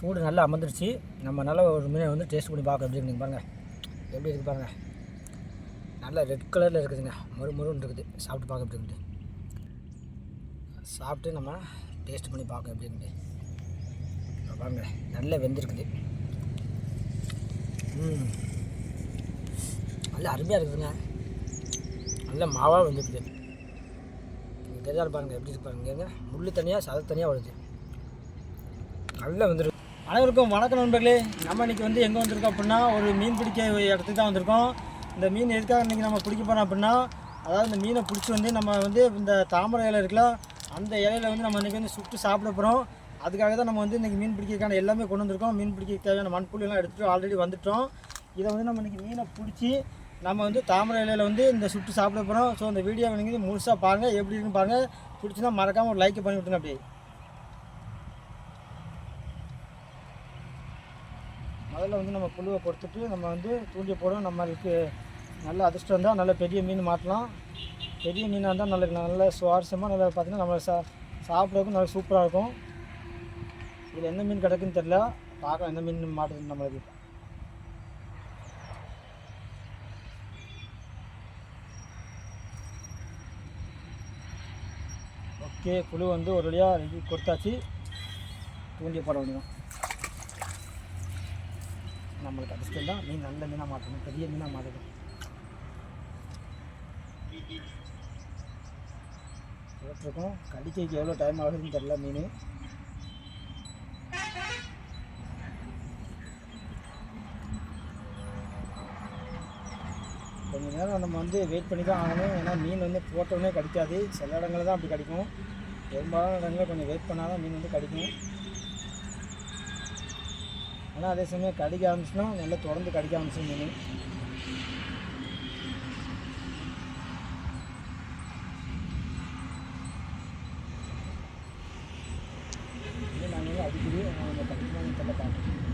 சூடு நல்லா அமர்ந்துருச்சு. நம்ம நல்லா ஒரு மீனை வந்து டேஸ்ட் பண்ணி பார்க்க எப்படி இருக்குங்க பாருங்கள் எப்படி இருக்குது பாருங்கள் நல்லா ரெட் கலரில் இருக்குதுங்க. மறு மருன்னு இருக்குது. சாப்பிட்டு பார்க்க எப்படி இருக்குது? சாப்பிட்டு நம்ம டேஸ்ட் பண்ணி பார்க்க எப்படி இருக்குது? பாருங்க. நல்லா வெந்திருக்குது. ம். நல்லா அருமையாக இருக்குதுங்க. நல்லா மாவாக வந்துருக்குது. தெரியாது பாருங்கள் எப்படி இருக்கு பாருங்க. முள் தனியாக சதை தனியாக வருது. நல்லா வந்துருக்கு. அனைவருக்கும் வணக்கம் நண்பர்களே. நம்ம இன்றைக்கி வந்து எங்கே வந்திருக்கோம் அப்படின்னா ஒரு மீன் பிடிக்க இடத்துக்கு தான் வந்திருக்கோம். இந்த மீன் எதுக்காக இன்றைக்கி நம்ம பிடிக்க போகிறோம் அப்படின்னா அதாவது இந்த மீனை பிடிச்சி வந்து நம்ம வந்து இந்த தாமரை இலை இருக்கலாம் அந்த இலையில வந்து நம்ம இன்றைக்கி வந்து சுட்டு சாப்பிட போகிறோம் அதுக்காக தான் நம்ம வந்து இன்றைக்கி மீன் பிடிக்கிறதுக்கான எல்லாமே கொண்டு வந்திருக்கோம். மீன் பிடிக்க தேவையான மண்புழு எல்லாம் எடுத்துகிட்டு ஆல்ரெடி வந்துட்டோம். இதை வந்து நம்ம இன்றைக்கி மீனை பிடிச்சி நம்ம வந்து தாமரை இலையில வந்து இந்த சுட்டு சாப்பிட போகிறோம் ஸோ இந்த வீடியோ நீங்கள் முழுசாக பாருங்கள் எப்படி இருக்குன்னு பாருங்கள் பிடிச்சினா மறக்காமல் ஒரு லைக் பண்ணி விட்டுருங்க அப்படியே. முதல்ல வந்து நம்ம புழுவை கொடுத்துட்டு நம்ம வந்து தூண்டிய போடும் நம்மளுக்கு நல்ல அதிர்ஷ்டம் இருந்தால் நல்ல பெரிய மீன் மாட்டலாம். பெரிய மீனாக இருந்தால் நல்ல நல்ல சுவாரஸ்யமாக நல்லா பார்த்தீங்கன்னா நம்ம சா சாப்பிட்றதுக்கும் நல்லா சூப்பராக இருக்கும். இதில் எந்த மீன் கிடக்குன்னு தெரில பார்க்கலாம் எந்த மீன் மாட்டுது நம்மளுக்கு. ஓகே குழு வந்து ஒரு வழியாக கொடுத்தாச்சு. தூண்டிய போட வேண்டியதான் நம்மளுக்கு அதிர்ஷ்டம் தான். மீன் நல்ல மீனாக மாற்றணும் பெரிய மீனாக மாற்றணும் போட்டிருக்கோம். கடிக்கைக்கு எவ்வளோ டைம் ஆகுதுன்னு தெரில மீன். கொஞ்ச நேரம் நம்ம வந்து வெயிட் பண்ணி தான் ஆகணும். ஏன்னா மீன் வந்து போட்டோடனே கடிக்காது. சில இடங்களில் தான் அப்படி கிடைக்கும். பெரும்பாலான இடங்களில் கொஞ்சம் வெயிட் பண்ணால் தான் மீன் வந்து கிடைக்கும். ஆனால் அதே சமயம் கடிக்க ஆரம்பிச்சுன்னா நல்லா தொடர்ந்து கடிக்க ஆரம்பிச்சு மீன் மீன் நான் வந்து அடிக்கடி அந்த கடிக்கணும் தெரியல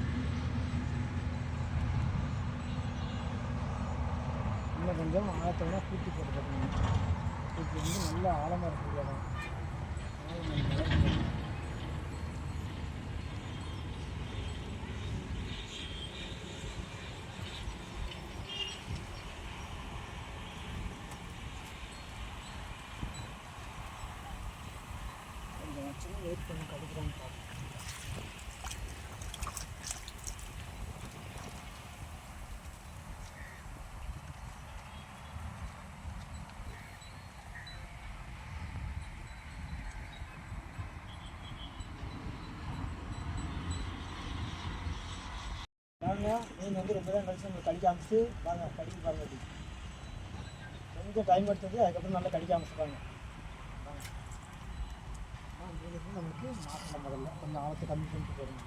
இன்னும் கொஞ்சம் ஆழத்தோட கூட்டி போட்டு பார்க்கணும் கூட்டி வந்து நல்லா ஆழமாக இருக்கக்கூடிய இடம் ஆழம் நல்லா இருக்கணும். கொஞ்சம் வச்சுன்னு வெயிட் பண்ணி கடிக்கிறான்னு பார்ப்போம் பாருங்க மீன் வந்து ரொம்ப நேரம் கழிச்சு நம்ம கடிக்க அமைச்சு பாருங்க கடிக்க பாருங்க அப்படி. கொஞ்சம் டைம் எடுத்தது அதுக்கப்புறம் நல்லா கடிக்க ஆரம்பிச்சுப்பாங்க. மீன் வந்து முதல்ல கொஞ்சம் ஆழத்தை கம்மி பண்ணிட்டு போடுங்க.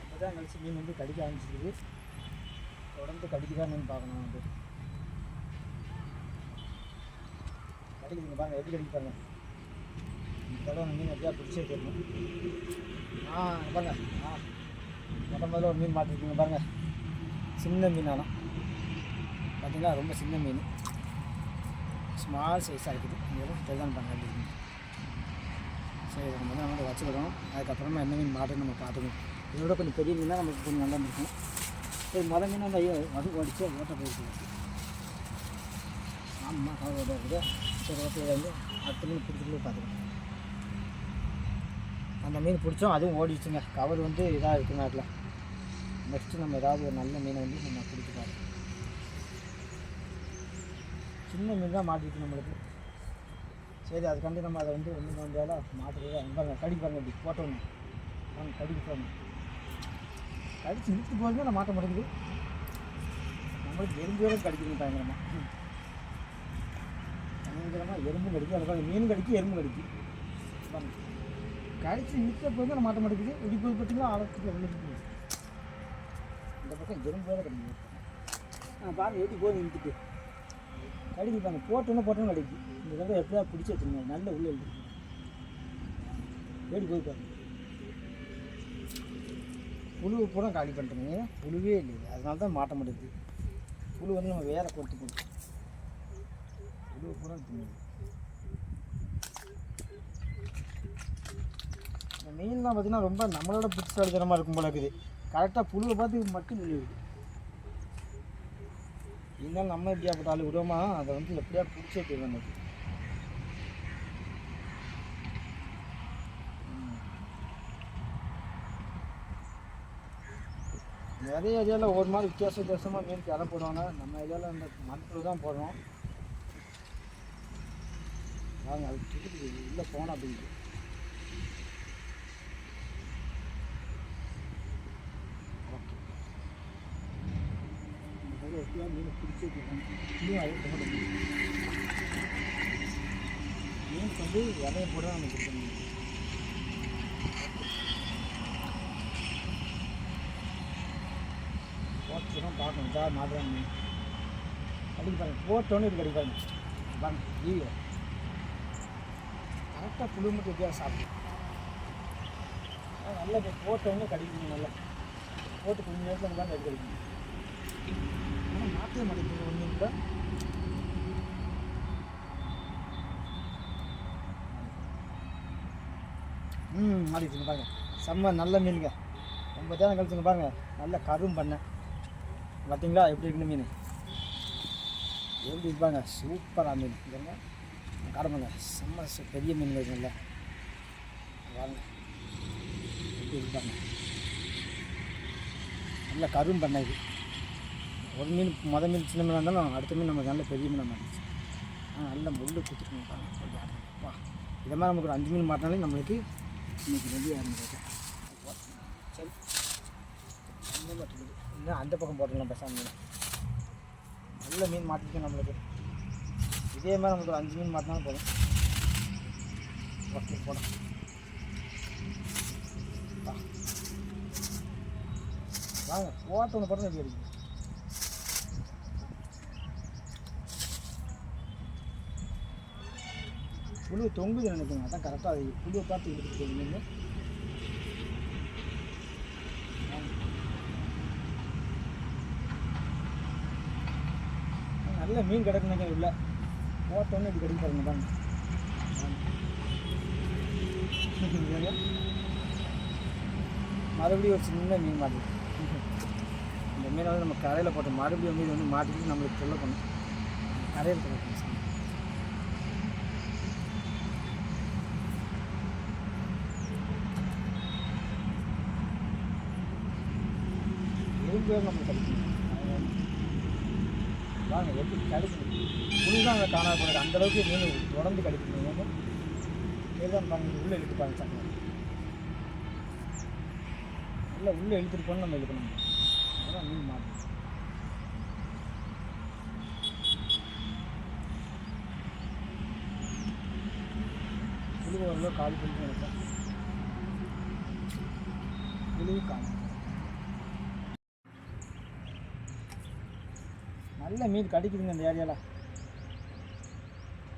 ரொம்ப தான் கழிச்சு மீன் வந்து கடிக்க ஆரம்பிச்சிருக்குது தொடர்ந்து கடிக்குதான்னு பார்க்கணும் வந்து. கடிக்குதுங்க பாருங்க எப்படி கடிக்க பாருங்கள் இந்த தடவை மீன் எப்படியா பிடிச்சே தெரியணும் ஆ பாருங்க. ஆ. முத முதல்ல ஒரு மீன் மாட்டிருக்கீங்க பாருங்க. சின்ன மீன் ஆனால் பார்த்திங்கன்னா ரொம்ப சின்ன மீன். ஸ்மால் சைஸாக இருக்குது. இங்கே தெரிதான் பண்ணுறது சரி இதை நம்ம வந்து நம்ம வச்சுக்கிறோம். அதுக்கப்புறமா என்ன மீன் மாட்டுன்னு நம்ம பார்த்துக்கணும் இதோட கொஞ்சம் பெரிய மீனாக நமக்கு கொஞ்சம் நல்லா இருக்கும். சரி மொதல் மீன் வந்து ஐயோ மது ஓடிச்சு ஓட்ட போயிருக்கு ஆமாம் கவர் ஓட்ட இருக்குது சரி ஓட்ட வந்து அடுத்த மீன் பிடிச்சிட்டு பார்த்துக்கணும் அந்த மீன் பிடிச்சோம் அதுவும் ஓடிடுச்சுங்க. கவர் வந்து இதாக இருக்குது நாட்டில் நெக்ஸ்ட்டு நம்ம ஏதாவது ஒரு நல்ல மீனை வந்து நம்ம பிடிச்சி பார்ப்போம் சின்ன மீன் தான் மாட்டிருக்கு நம்மளுக்கு. சரி அதுக்காண்டி நம்ம அதை வந்து ஒன்று வேண்டியால மாட்டுறது பாருங்க கடிக்கு பாருங்க இப்படி போட்டோன்னு. வாங்க கடிக்கு போகணும் கடிச்சு இழுத்து போகிறது நான் மாட்ட மாட்டேங்குது. நம்மளுக்கு எறும்பு கடிக்கணும் பயங்கரமாக பயங்கரமாக எறும்பு கடிக்கும் அது பாருங்க மீன் கடிக்கும் எறும்பு கடிக்கும் பாருங்க. கடிச்சு நிற்க போது நான் மாட்ட மாட்டேங்குது. இப்படி போய் பார்த்தீங்கன்னா ஆழத்துக்கு எவ்வளோ இந்த பக்கம் எறும்பு வேறு கிடைக்குது ஆ பாருங்க ஏற்றி போய் நிறுத்திட்டு கடிக்கு பாருங்க போட்டோன்னு போட்டோன்னு கடிக்கு. இந்த தடவை எப்படியா பிடிச்சி வச்சுருங்க நல்ல உள்ள இருக்கு. ஏடி போய் பாருங்க. புழு பூரா காலி பண்ணிட்டோங்க புழுவே இல்லை அதனால தான் மாட்ட மாட்டேங்குது. புழு வந்து நம்ம வேற கொடுத்து கொடுக்கும் புழு பூரா தின்னுது மீன்லாம் பார்த்தீங்கன்னா ரொம்ப நம்மளோட புத்திசாலித்தனமாக இருக்கும் போல இருக்குது. கரெக்டாக புழுவை பார்த்து மட்டும் விழுவுது இருந்தாலும் நம்ம எப்படியாப்பட்ட ஆள் விடுவோமா? அதை வந்து எப்படியா பிடிச்சே போயிடும் நமக்கு? நிறைய ஏரியாவில் ஒரு மாதிரி வித்தியாச வித்தியாசமாக மீன் இலை போடுவாங்க. நம்ம ஏரியாவில் இந்த மண்புழு தான் போடுறோம். வாங்க அது திருப்பி உள்ளே அப்படின்ட்டு ஓகே முதல்ல எப்படியா மீன் பிடிச்சி இன்னும் அதே போட மீனுக்கு வந்து இலைய போட நம்ம கொடுக்கணும் போட்டுதான் பார்க்கணும் சார் மாதிரி மீன் அடிக்க பாருங்க போட்டோன்னு இது கிடைக்காது பாருங்க பாருங்க ஐயோ கரெக்டாக புழு மட்டும் எப்படியா சாப்பிடும் நல்லா போட்டோன்னு கிடைக்கணும் நல்லா போட்டு கொஞ்சம் நேரத்தில் தான் கடி கடிக்கணும் ஆனால் மாற்றவே மாட்டேங்குது ம் மாட்டிட்டுங்க பாருங்க. செம்ம நல்ல மீனுங்க. ரொம்ப தேவை கழிச்சுங்க பாருங்க. நல்ல கரும் பண்ணேன் பார்த்தீங்களா எப்படி இருக்குன்னு மீன்? எப்படி இருப்பாங்க சூப்பராக மீன். பாருங்க. காடமாங்க செம்ம பெரிய மீன் இருக்குங்கல்ல வாங்க எப்படி இருப்பாங்க நல்ல கரும் பண்ண இது. ஒரு மீன் மொதல் மீன் சின்ன மீனாக இருந்தாலும் அடுத்த மீன் நமக்கு நல்ல பெரிய மீனாக மாட்டிச்சு ஆ நல்ல முள்ளு குத்துட்டு வா. இதை மாதிரி நமக்கு ஒரு அஞ்சு மீன் மாட்டினாலே நம்மளுக்கு இன்னைக்கு ரெடியாக இருந்தது. சரி. அந்த இன்னும் அந்த பக்கம் போட்டுடலாம் பேசாம மீன் நல்ல மீன் மாட்டிருக்கு நம்மளுக்கு. இதே மாதிரி நமக்கு ஒரு அஞ்சு மீன் மாட்டினாலும் போதும். ஓகே போடும் வா. வாங்க போட்ட ஒன்று போட்டு எப்படி அடிக்கும் புழு தொங்குது நினைக்கிறேன். அதான் கரெக்டாக அது புழுவை பார்த்து இழுத்துட்டு போகுது நல்ல மீன் கிடக்குனாங்க உள்ள போட்டோன்னு இப்படி கிடைக்க பாருங்க பாருங்க. மறுபடியும் ஒரு சின்ன மீன் மாட்டுது இந்த மீனை வந்து நம்ம கரையில் போட்ட மறுபடியும் மீன் வந்து மாட்டிக்கிட்டு நம்மளுக்கு சொல்ல பண்ணும். கரையில் சார் எறும்பு நம்ம கிடைக்கும் வாங்க எப்படி கிடைக்கணும் புதுதான் தான் அங்கே போனது அந்த அளவுக்கு மீன் தொடர்ந்து கிடைக்கும் மீன் இதுதான் பாருங்க உள்ளே இழுத்து பாருங்க சக்கரை நல்லா உள்ளே இழுத்துட்டு போனால் நம்ம இழுக்கணும் அதான் மீன் மாட்டோம் புளி ஓரளவு காலி பண்ணி நினைப்பேன் புளி கால் நல்ல மீன் கிடைக்குதுங்க இந்த ஏரியாவில்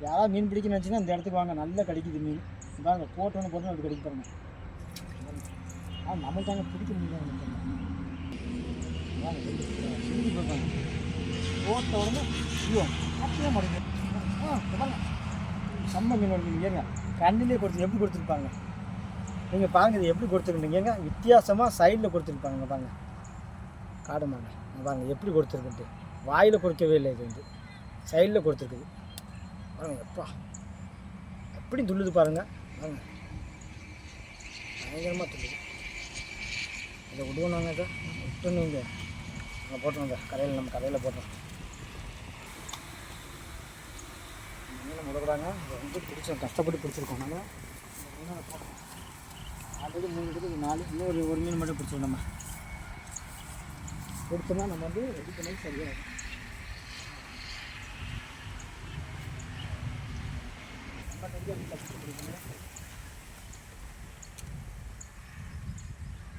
யாராவது மீன் பிடிக்கணும்னு நினச்சின்னா இந்த இடத்துக்கு வாங்க. நல்லா கிடைக்குது மீன். பாருங்க போட்டோன்னு போட்டு அப்படி கிடைக்க பாருங்க. ஆ நம்மளுக்கு தாங்க பிடிக்க மீன் வாங்க போட்ட உடனே ஐயோ அப்படியே மாட்டேங்க ஆ பாருங்க செம்ம மீன் வருது ஏங்க கண்ணிலே கொடுத்து எப்படி கொடுத்துருப்பாங்க நீங்கள் பாருங்க இது எப்படி கொடுத்துருக்கீங்க ஏங்க வித்தியாசமாக சைடில் கொடுத்துருப்பாங்க பாருங்க காடு மாங்க பாருங்க எப்படி கொடுத்துருக்குன்ட்டு. வாயில் கொடுக்கவே இல்லை இது வந்து. சைடில் கொடுத்துருக்குது. பாருங்க எப்பா. எப்படி துள்ளுது பாருங்க. பாருங்க. பயங்கரமாக துள்ளுது. இதை விடுவோம் நாங்கள் இதை விட்டு நீங்கள் அங்கே போட்டுருங்க கடையில் நம்ம கடையில் போட்டோம். மீன் முடக்கிறாங்க ரொம்ப பிடிச்சோம் கஷ்டப்பட்டு பிடிச்சிருக்கோம். நாங்கள் ஆல்ரெடி மூணு இருக்குது நாலு இன்னும் ஒரு ஒரு மீன் மட்டும் பிடிச்சிருக்கோம் நம்ம. கொடுத்தோம்னா நம்ம வந்து ரெடி பண்ணி சரியாக இருக்கும் நம்ம கையில் கஷ்டம் பிடிக்கணும்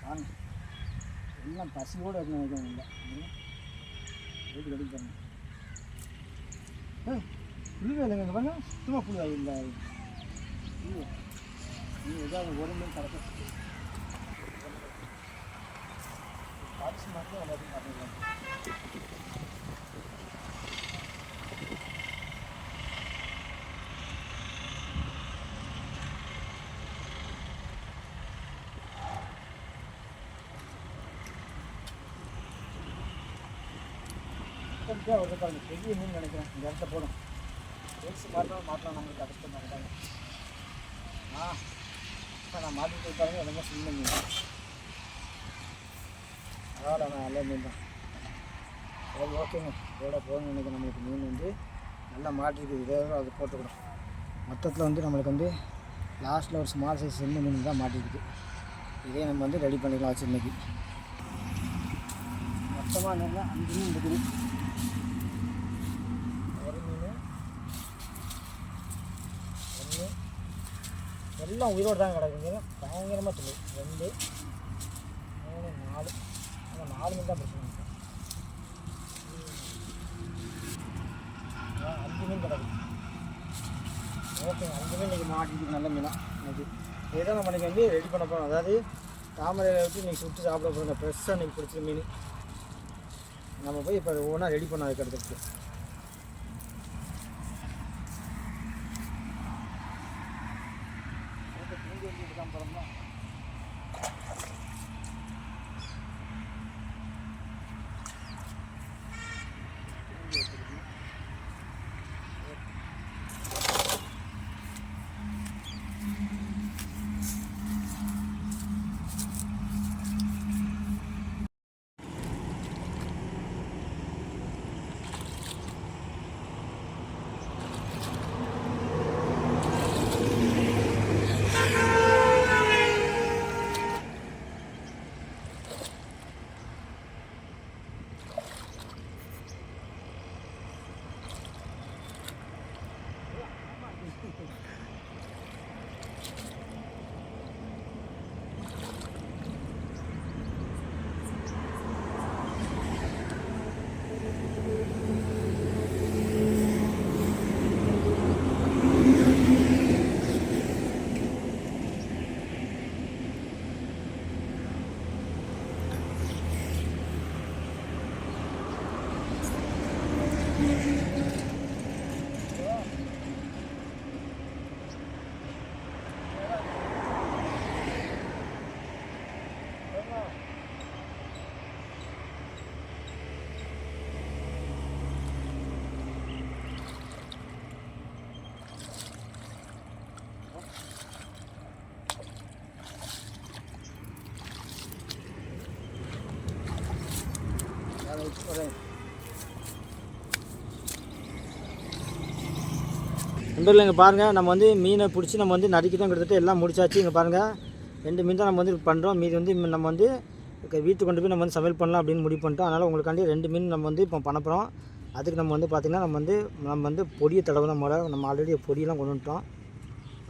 வாங்க எல்லாம் பசியோடு இருந்து வைக்கணும் இல்லை எப்படி ரெடி பண்ணணும் ஏ இல்லைங்க இங்கே பாருங்க. சுத்தமாக புளி இல்லை நீங்கள் நீ ஏதாவது ஒரு மணி கடக்க பார்த்து மட்டும் எல்லாத்தையும் பார்த்துக்கலாம். குவாலிட்டியாக வருது பாருங்க பெரிய மீன் நினைக்கிறேன். இந்த இடத்த போடும் பேசி மாற்றலாம் மாற்றலாம் நம்மளுக்கு அடுத்த மாட்டாங்க ஆ இப்போ நான் மாற்றிட்டு பாருங்க எல்லாமே சின்ன மீன் பரவாயில்ல நான் நல்ல மீன் தான். சரி ஓகேங்க இதோட போகணும்னு நினைக்கிறேன். நம்மளுக்கு மீன் வந்து நல்லா மாட்டிருக்குது. இதே அது போட்டுக்கணும். மொத்தத்தில் வந்து நம்மளுக்கு வந்து லாஸ்ட்டில் ஒரு ஸ்மால் சைஸ் சின்ன மீன் தான் மாட்டிருக்கு. இதே நம்ம வந்து ரெடி பண்ணிக்கலாம் வச்சு இன்னைக்கு. மொத்தமாக நல்லா அஞ்சு மீன் இருக்குது ஒரு மீன் ஒன்று எல்லாம் உயிரோடு தான் கிடக்குங்க பயங்கரமாக துணி ரெண்டு மூணு நாலு. ஆனால் நாலு மீன் தான் பிரச்சனை. அஞ்சு மீன் கிடக்குது. ஓகேங்க அஞ்சு மீன் இன்றைக்கி மாட்டிட்டு நல்ல மீனாக இன்னைக்கு இதுதான் நம்ம இன்றைக்கி வந்து ரெடி பண்ண போகிறோம் அதாவது தாமரையில் வச்சு இன்றைக்கி சுட்டு சாப்பிட போகிறோம் ஃப்ரெஷ்ஷாக இன்றைக்கி பிடிச்ச மீன். நம்ம போய் இப்போ ஒவ்வொன்றா ரெடி பண்ண வைக்கிறதுக்கு. நண்பர்கள் இங்கே பாருங்கள் நம்ம வந்து மீனை பிடிச்சி நம்ம வந்து நறுக்கி தான் கிட்டத்தட்ட எல்லாம் முடிச்சாச்சு இங்கே பாருங்கள் ரெண்டு மீன் தான் நம்ம வந்து பண்ணுறோம் மீதி வந்து நம்ம வந்து வீட்டுக்கு கொண்டு போய் நம்ம வந்து சமையல் பண்ணலாம் அப்படின்னு முடிவு பண்ணிட்டோம் அதனால் உங்களுக்காண்டி ரெண்டு மீன் நம்ம வந்து இப்போ பண்ண போகிறோம் அதுக்கு நம்ம வந்து பார்த்திங்கன்னா நம்ம வந்து நம்ம வந்து பொடியை தடவை நம்ம நம்ம ஆல்ரெடி பொடியெல்லாம் கொண்டு வந்துட்டோம்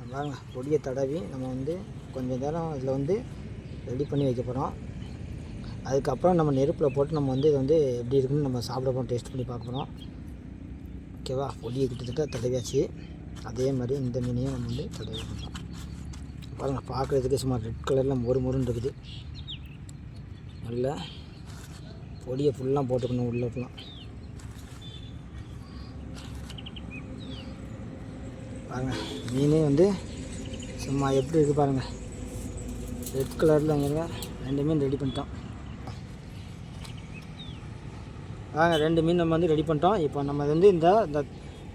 பாருங்க பொடியை தடவி நம்ம வந்து கொஞ்சம் நேரம் இதில் வந்து ரெடி பண்ணி வைக்க போகிறோம் அதுக்கப்புறம் நம்ம நெருப்பில் போட்டு நம்ம வந்து இது வந்து எப்படி இருக்குன்னு நம்ம சாப்பிட போகிறோம் டேஸ்ட் பண்ணி பார்க்க போகிறோம் ஓகேவா பொடியை கிட்டத்தட்ட தடவியாச்சு அதே மாதிரி இந்த மீனையும் நம்ம வந்து தடவி பண்ணலாம் பாருங்கள் பார்க்குறதுக்கு சும்மா ரெட் கலரில் மொறு மொறுன்னு இருக்குது. நல்லா பொடியை ஃபுல்லாக போட்டுக்கணும் உள்ளே ஃபுல்லாக பாருங்கள் மீனே வந்து சும்மா எப்படி இருக்குது பாருங்கள் ரெட் கலரில் அங்கே ரெண்டு மீன் ரெடி பண்ணிட்டோம். வாங்க ரெண்டு மீன் நம்ம வந்து ரெடி பண்ணிட்டோம். இப்போ நம்ம வந்து இந்த இந்த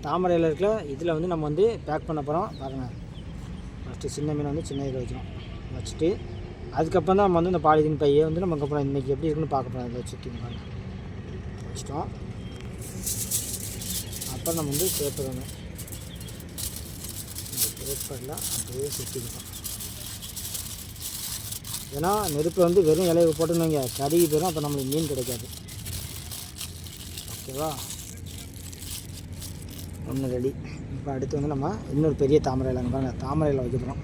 தாமரையில் இருக்கிற இதில் வந்து நம்ம வந்து பேக் பண்ண போகிறோம் பாருங்கள் ஃபஸ்ட்டு சின்ன மீனை வந்து சின்ன இதில் வைக்கிறோம் வச்சுட்டு அதுக்கப்புறம் தான் நம்ம வந்து இந்த பாலிதீன் பையை வந்து நம்ம அப்புறம் இன்றைக்கி எப்படி இருக்குன்னு பார்க்க போகிறோம் இதில் வச்சுட்டு பாருங்கள் வச்சிட்டோம். அப்புறம் நம்ம வந்து பேப்பர் இந்த பேப்பரில் அப்படியே சுற்றிக்கிட்டோம் ஏன்னா நெருப்பில் வந்து வெறும் இலையை போட்டுன்னு வைங்க. கருகி போயிடும் அப்போ நம்மளுக்கு மீன் கிடைக்காது. ஓகேவா? ஒன்று ரெடி. இப்போ அடுத்து வந்து நம்ம இன்னொரு பெரிய தாமரையில் அங்கே பாருங்க. தாமரையில் வைக்க போகிறோம்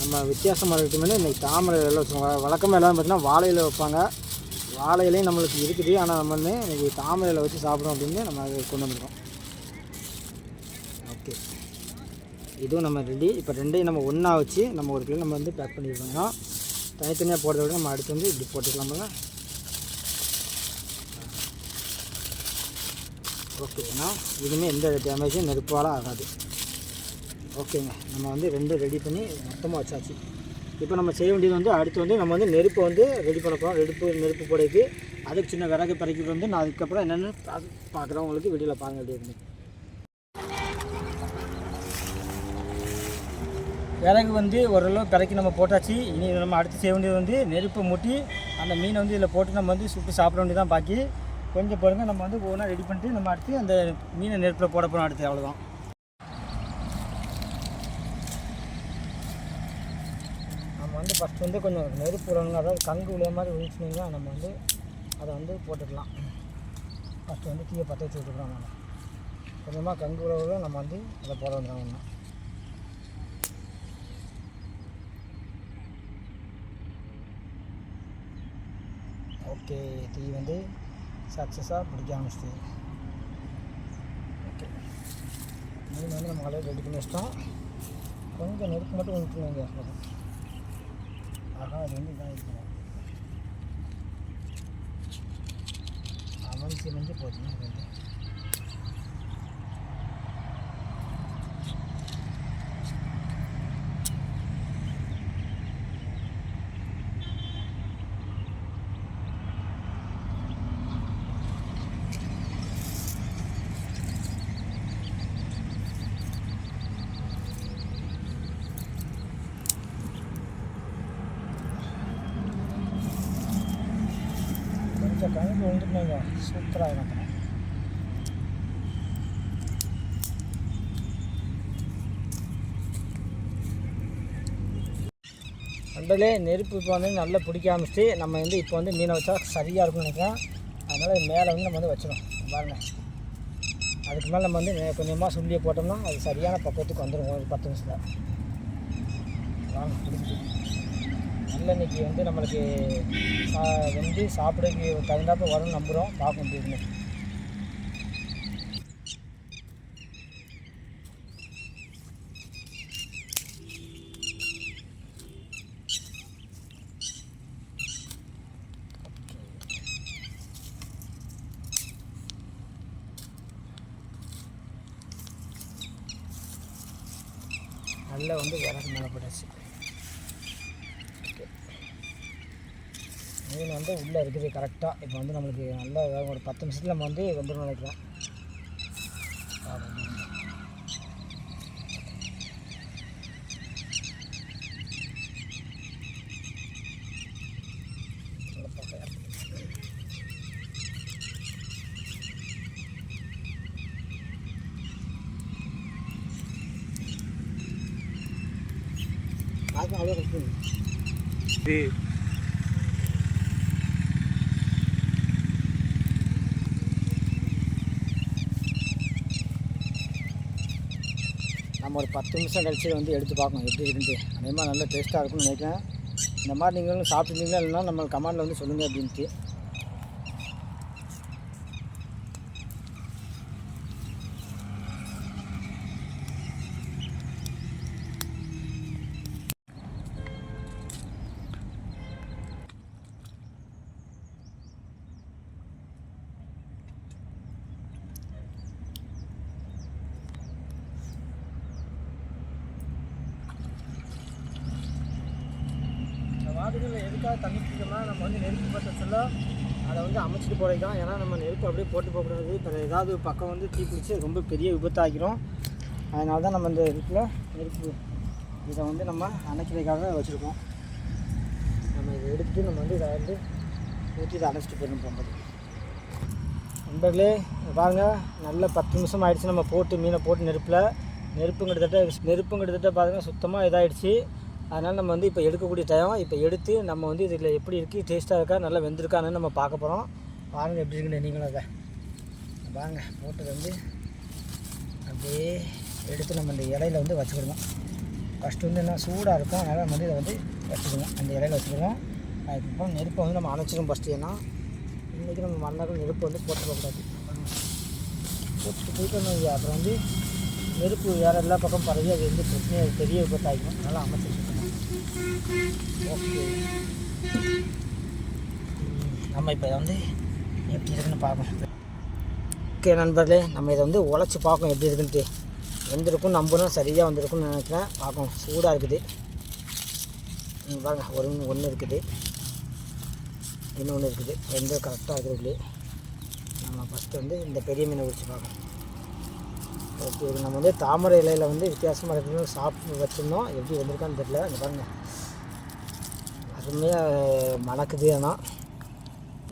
நம்ம வித்தியாசமாக இருக்கட்டுமே இன்னைக்கு தாமரை இலையில வச்சுருக்கோம். வழக்கமாக எல்லாம் பார்த்தீங்கன்னா வாழையில் வைப்பாங்க. வாழையிலையும் நம்மளுக்கு இருக்குது. ஆனால் நம்ம வந்து இன்னைக்கு தாமரையில் வச்சு சாப்பிட்றோம் அப்படின்னு நம்ம அதை கொண்டு வந்துருக்கோம். ஓகே. இதுவும் நம்ம ரெடி. இப்போ ரெண்டையும் நம்ம ஒன்றா வச்சு நம்ம ஒரு கிலோ நம்ம வந்து பேக் பண்ணியிருக்கோம். தனித்தனியாக போடுறத விட நம்ம அடுத்து வந்து இப்படி போட்டுக்கலாம்ல ஓகே இதுவுமே எந்த டேமேஜும் நெருப்பால் ஆகாது. ஓகேங்க. நம்ம வந்து ரெண்டும் ரெடி பண்ணி மொத்தமாக வச்சாச்சு. இப்போ நம்ம செய்ய வேண்டியது வந்து அடுத்து வந்து நம்ம வந்து நெருப்பை வந்து ரெடி பண்ண போகிறோம் நெருப்பு நெருப்பு போடைக்கு. அதுக்கு சின்ன விறகு பறக்கிறது வந்து நான் அதுக்கப்புறம் என்னென்னு பார்க்குறேன் உங்களுக்கு வீடியோவில் பாருங்க அப்படின்னு விறகு வந்து ஓரளவு பிறக்கி நம்ம போட்டாச்சு. இனி நம்ம அடுத்து செய்ய வேண்டியது வந்து நெருப்பை மூட்டி அந்த மீனை வந்து இதில் போட்டு நம்ம வந்து சுட்டு சாப்பிட வேண்டியதான் பாக்கி. கொஞ்சம் பாருங்கள் நம்ம வந்து ஒவ்வொன்றா ரெடி பண்ணிட்டு நம்ம அடுத்து அந்த மீனை நெருப்பில் போட போகிறோம் அடுத்து அவ்வளோதான் நம்ம வந்து ஃபஸ்ட் வந்து கொஞ்சம் நெருப்பு விடணுங்க அதாவது கங்கு விளைய மாதிரி விழிச்சுனீங்கன்னா நம்ம வந்து அதை வந்து போட்டுக்கலாம். ஃபஸ்ட்டு வந்து தீயை பற்ற வச்சு விட்டுக்கிறோம் நம்ம கொஞ்சமாக கங்கு விளைவுல நம்ம வந்து அதை போட வந்துடுவோம் ஓகே தீ வந்து சக்ஸஸாக பிடிக்க ஆரம்பிச்சிது ஓகே மீன் வந்து நம்ம ஆல்ரெடி ரெடி பண்ணி வச்சிட்டோம். கொஞ்சம் நெருப்பு மட்டும் விட்டுருங்க ஆகா அது வந்து இதான் இருக்கணும் அவன் சிரிஞ்சு போச்சுன்னா அது வந்து கொஞ்சம் கணக்கு வந்துட்டுங்க சூப்பராக இருக்கும் நண்பர்களே நெருப்பு இப்போ வந்து நல்லா பிடிக்க ஆரம்பிச்சிட்டு நம்ம வந்து இப்போ வந்து மீனை வச்சா சரியாக இருக்கும்னு நினைக்கிறேன். அதனால் மேலே வந்து நம்ம வந்து வச்சிடும் பாருங்கள் அதுக்கு மேலே நம்ம வந்து கொஞ்சமாக சுள்ளியை போட்டோம்னா அது சரியான பக்கத்துக்கு வந்துடும் ஒரு பத்து நிமிஷத்தில். வாங்க பிடிச்சிட்டு வந்து நம்மளுக்கு சா- சாப்பிடக்கு தகுந்தாப்புல வரும்னு நம்புகிறோம் பார்க்க முடியுதுன்னு நல்லா வந்து விறகு மேலே போட்டாச்சு. மீன் வந்து உள்ளே இருக்குது கரெக்டாக இப்போ வந்து நம்மளுக்கு நல்லா ஒரு பத்து நிமிஷத்தில் நம்ம வந்து வந்துடும் நினைக்கிறேன் பாருங்க. நல்ல பக்கையா இருக்கு. பார்க்க அவ்வளோ இருக்குது நம்ம ஒரு பத்து நிமிஷம் கழிச்சு வந்து எடுத்து பார்க்கணும் எப்படி இருந்து அதே மாதிரி நல்ல டேஸ்ட்டாக இருக்கும்னு நினைக்கிறேன். இந்த மாதிரி நீங்களும் சாப்பிட்டுருந்தீங்களா இல்லைன்னா நம்ம கமெண்டில் வந்து சொல்லுங்கள் அப்படின்ட்டு இந்த வாதுகளில் எதுக்காக தண்ணி பிடிக்கணும்னா நம்ம வந்து நெருப்பு பற்ற சொல்ல அதை குறைக்கும் ஏன்னா நம்ம நெருப்பு அப்படியே போட்டு போகக்கூடாது. இப்போ ஏதாவது பக்கம் வந்து தீ பிடிச்சி ரொம்ப பெரிய விபத்தாகிரும். அதனால தான் நம்ம இந்த இதுக்குள்ள நெருப்பு இதை வந்து நம்ம அணைக்கிறதுக்காக வச்சுருக்கோம். நம்ம இதை எடுத்து நம்ம வந்து இதை வந்து ஊற்றி இதை அணைச்சிட்டு போயிடணும் போகும்போது நண்பர்களே பாருங்கள் பாருங்க. நல்ல பத்து நிமிஷம் ஆயிடுச்சு நம்ம போட்டு மீனை போட்டு நெருப்பில். நெருப்பும் கிட்டத்தட்ட நெருப்பும் கிட்டத்தட்ட பாருங்க சுத்தமாக இதாகிடுச்சு அதனால் நம்ம வந்து இப்போ எடுக்கக்கூடிய டைம் இப்போ எடுத்து நம்ம வந்து இதில் எப்படி இருக்குது டேஸ்ட்டாக இருக்கா நல்லா வெந்திருக்கான்னு நம்ம பார்க்க போகிறோம் பாருங்கள் எப்படி இருக்குன்னு நீங்களும் அதை. பாருங்க போட்டது வந்து அப்படியே எடுத்து நம்ம இந்த இலையில வந்து வச்சுக்கிடுவோம் ஃபஸ்ட்டு வந்து என்ன சூடாக இருக்கும். அதனால் நம்ம வந்து இதை வந்து வச்சுக்கணும். அந்த இலையில வச்சுக்கிடுவோம் அதுக்கப்புறம் நெருப்பை வந்து நம்ம அணைச்சிடும் ஃபஸ்ட்டு ஏன்னா இன்றைக்கி நம்ம மறுநாள் நெருப்பு வந்து போட்டுக்கூடாது போட்டுட்டு போயிட்டு அப்புறம் வந்து நெருப்பு வேறு எல்லா பக்கம் பரவி அது வந்து பிரச்சனையே அது பெரிய விபத்தாகிக்கும் அதனால் அமைச்சு வச்சுக்கணும் ஓகே நம்ம இப்போ இதை வந்து எப்படி இருக்குன்னு பார்க்கணும். ஓகே நண்பர்களே நம்ம இதை வந்து உழைச்சி பார்க்கணும் எப்படி இருக்குன்ட்டு. வந்திருக்கும் நம்பணும் சரியாக வந்திருக்கும்னு நினைக்கிறேன். பார்க்கணும். சூடாக இருக்குது. நீங்கள் பாருங்கள் ஒரு ஒன்று இருக்குது. இன்னொன்று இருக்குது. ரெண்டும் கரெக்டாக இருக்குது நம்ம ஃபஸ்ட்டு வந்து இந்த பெரிய மீனை பிடிச்சி பார்க்கணும். ஓகே இது நம்ம வந்து தாமரை இலையில் வந்து வித்தியாசமாக இருக்கணும் சாப்பிட்டு வச்சுருந்தோம். எப்படி வந்திருக்கான்னு தெரியல. இங்கே பாருங்கள் அருமையாக மணக்குது ஆனால்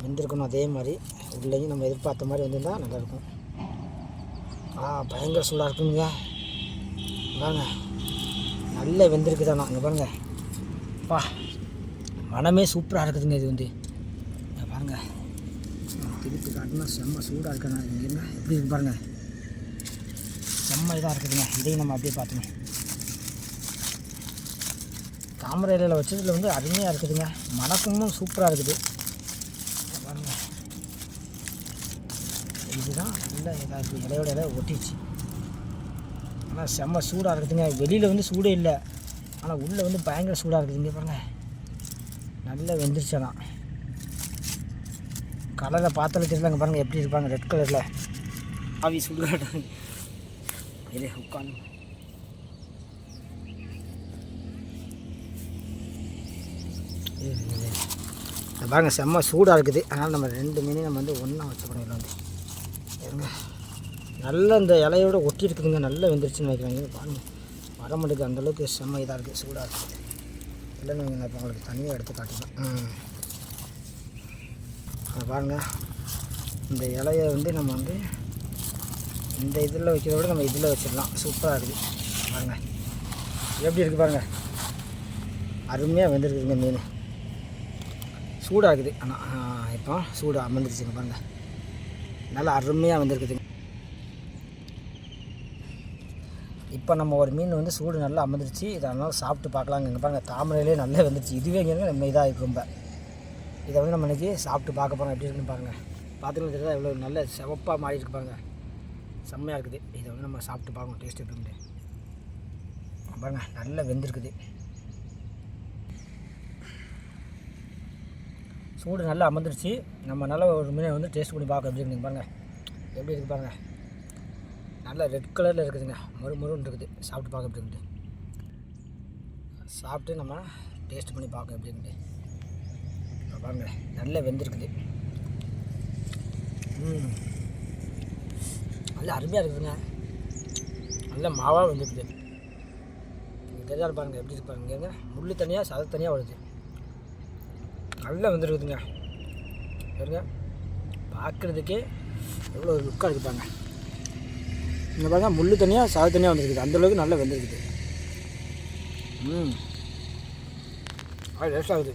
வெந்திருக்கணும் அதே மாதிரி. உள்ளேயும் நம்ம எதிர்பார்த்த மாதிரி வந்திருந்தால் நல்லாயிருக்கும். ஆ பயங்கர சூடாக இருக்குங்க. பாருங்க. நல்ல வெந்திருக்குதாண்ணா இங்கே பாருங்கள் பா மனமே சூப்பராக இருக்குதுங்க இது வந்து. இங்கே பாருங்க. திருப்பி காட்டினா செம்ம சூடாக இருக்கண்ணா இங்கே என்ன? எப்படி இருக்கு பாருங்கள் செம்ம இதாக இருக்குதுங்க. இதையும் நம்ம அப்படியே பார்த்துணும் தாமரை இலையில் வச்சதில் வந்து அருமையாக இருக்குதுங்க. மணக்கமும் சூப்பராக இருக்குது இங்க பாருங்க இதுதான் தான் இல்லை இருக்குது இலையோட இலை ஒட்டிச்சு ஆனால் செம்ம சூடாக இருக்குதுங்க. வெளியில் வந்து சூடே இல்லை. ஆனால் உள்ளே வந்து பயங்கர சூடாக இருக்குதுங்க பாருங்கள் பாருங்க. நல்லா வெந்துருச்சதான் கலரில் பார்த்தாலே தெரியலங்க பாருங்கள் எப்படி இருப்பாங்க. ரெட் கலரில் ஆவி சுடுகாட்டாங்க இல்லை உட்காந்து பாருங்க செம்ம சூடாக இருக்குது. அதனால் நம்ம ரெண்டு மீனையும் நம்ம வந்து ஒன்றா வச்சுக்கணும் இதில் வந்து இருங்க நல்ல இந்த இலையோட ஒட்டி இருக்குதுங்க. நல்லா வெந்துருச்சுன்னு வைக்கிறாங்க பாருங்க. வர மாட்டேங்குது. அந்தளவுக்கு செம்ம இதாக இருக்குது சூடாக இருக்குது இல்லைன்னு வைங்க, நான் உங்களுக்கு தனியாக எடுத்து காட்டிக்கலாம் அதை பாருங்க. இந்த இலையை வந்து நம்ம வந்து இந்த இதில் வைக்கிறத விட நம்ம இதில் வச்சிடலாம். சூப்பராக இருக்குது பாருங்கள் எப்படி இருக்குது பாருங்கள் அருமையாக வெந்திருக்குதுங்க மீன். சூடாக இருக்குது. ஆனால் இப்போ சூடாக அமர்ந்துருச்சுங்க பாருங்கள் நல்லா அருமையாக வந்திருக்குதுங்க. இப்போ நம்ம ஒரு மீன் வந்து சூடு நல்லா அமர்ந்துருச்சு. இதை அதனால் சாப்பிட்டு பார்க்கலாங்க. இங்கே பாருங்கள் தாமரையிலே நல்லா வந்துருச்சு. இதுவே இங்கே நம்ம இதாக இருக்கு ரொம்ப. இதை வந்து நம்ம இன்றைக்கி சாப்பிட்டு பார்க்க போகிறோம் எப்படி இருக்குன்னு பாருங்கள் பார்த்துட்டு தெரியுதா எவ்வளோ நல்ல சிவப்பாக மாறி இருக்கு செம்மையாக இருக்குது. இதை வந்து நம்ம சாப்பிட்டு பார்க்கணும். டேஸ்ட் எப்படி பாருங்கள் நல்லா வெந்திருக்குது. சூடு நல்லா அமர்ந்துருச்சு. நம்ம நல்லா ஒரு மீனை வந்து டேஸ்ட் பண்ணி பார்க்க எப்படி பாருங்கள் எப்படி இருக்குது பாருங்கள் நல்லா ரெட் கலரில் இருக்குதுங்க. மறு மறுன்னு இருக்குது. சாப்பிட்டு பார்க்க எப்படி இருக்குது சாப்பிட்டு நம்ம டேஸ்ட் பண்ணி பார்க்க எப்படி இருக்குது இங்க பாருங்க. நல்லா வெந்திருக்குது. ம். நல்லா அருமையாக இருக்குதுங்க. நல்லா மாவாக வந்துருக்குது. தெரியாது பாருங்கள் எப்படி இருக்கு பாருங்க. முள் தனியாக சதை தனியாக வருது. நல்லா வந்துருக்குதுங்க. பாருங்க. பார்க்குறதுக்கே எவ்வளோ லுக்காக இருக்குது பாருங்க. இங்கே பாருங்க முள் தனியாக சாது தனியாக வந்துருக்குது. அந்தளவுக்கு நல்லா வந்துருக்குது. ம். அது டேஸ்ட் ஆகுது.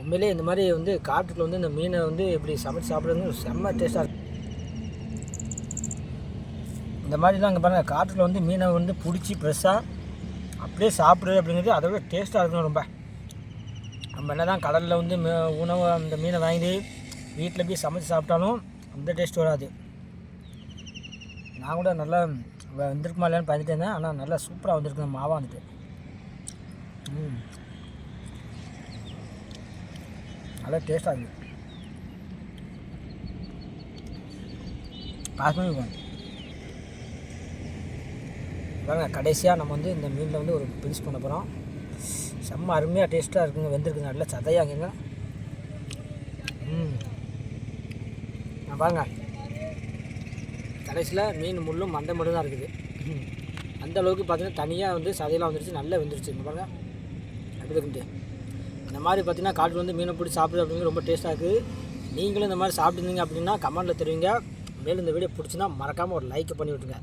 உண்மையிலே இந்த மாதிரி வந்து காட்டுக்குள்ள வந்து இந்த மீனை வந்து இப்படி சமைச்சு சாப்பிட்றது செம்ம டேஸ்ட்டாக இருக்கு. இந்த மாதிரிலாம் அங்கே பாருங்கள் காட்டுக்குள்ள வந்து மீனை வந்து பிடிச்சி ஃப்ரெஷ்ஷாக அப்படியே சாப்பிடு அப்படிங்கிறது அதை விட டேஸ்ட்டாக இருக்கணும் ரொம்ப. நம்ம என்ன தான் கடலில் வந்து உணவு அந்த மீனை வாங்கி வீட்டில் போய் சமைச்சு சாப்பிட்டாலும் அந்த டேஸ்ட் வராது. நான் கூட நல்லா வந்திருக்குமா இல்லையான்னு பார்த்துட்டு இருந்தேன். ஆனால் நல்லா சூப்பராக வந்திருக்கு. மாவாக வந்துட்டு. ம். நல்லா டேஸ்ட்டாக இருக்குது காசு பாருங்க கடைசியாக நம்ம வந்து இந்த மீனில் வந்து ஒரு பிடிச்சு பண்ண போகிறோம் செம்ம அருமையாக டேஸ்ட்டாக இருக்குங்க வெந்திருக்குங்க நல்லா சதையாகுங்க ம். நான் பாருங்க கடைசியில் மீன் முள்ளும் மண்டை மட்டும் தான் இருக்குது. அந்த அளவுக்கு பார்த்தீங்கன்னா தனியாக வந்து சதையெல்லாம் வந்துருச்சு நல்லா வெந்துருச்சு. இங்க பாருங்க. அப்படி இருக்குன்ட்டு. இந்த மாதிரி பார்த்தீங்கன்னா காட்டில் வந்து மீனை பிடிச்சி சாப்பிடுது அப்படிங்கிறது ரொம்ப டேஸ்ட்டாக இருக்குது நீங்களும் இந்த மாதிரி சாப்பிட்டுருந்தீங்க அப்படின்னா கமெண்ட்டில் தெரிவிங்க. மேலும் இந்த வீடியோ பிடிச்சின்னா மறக்காமல் ஒரு லைக் பண்ணி விட்டுருங்க.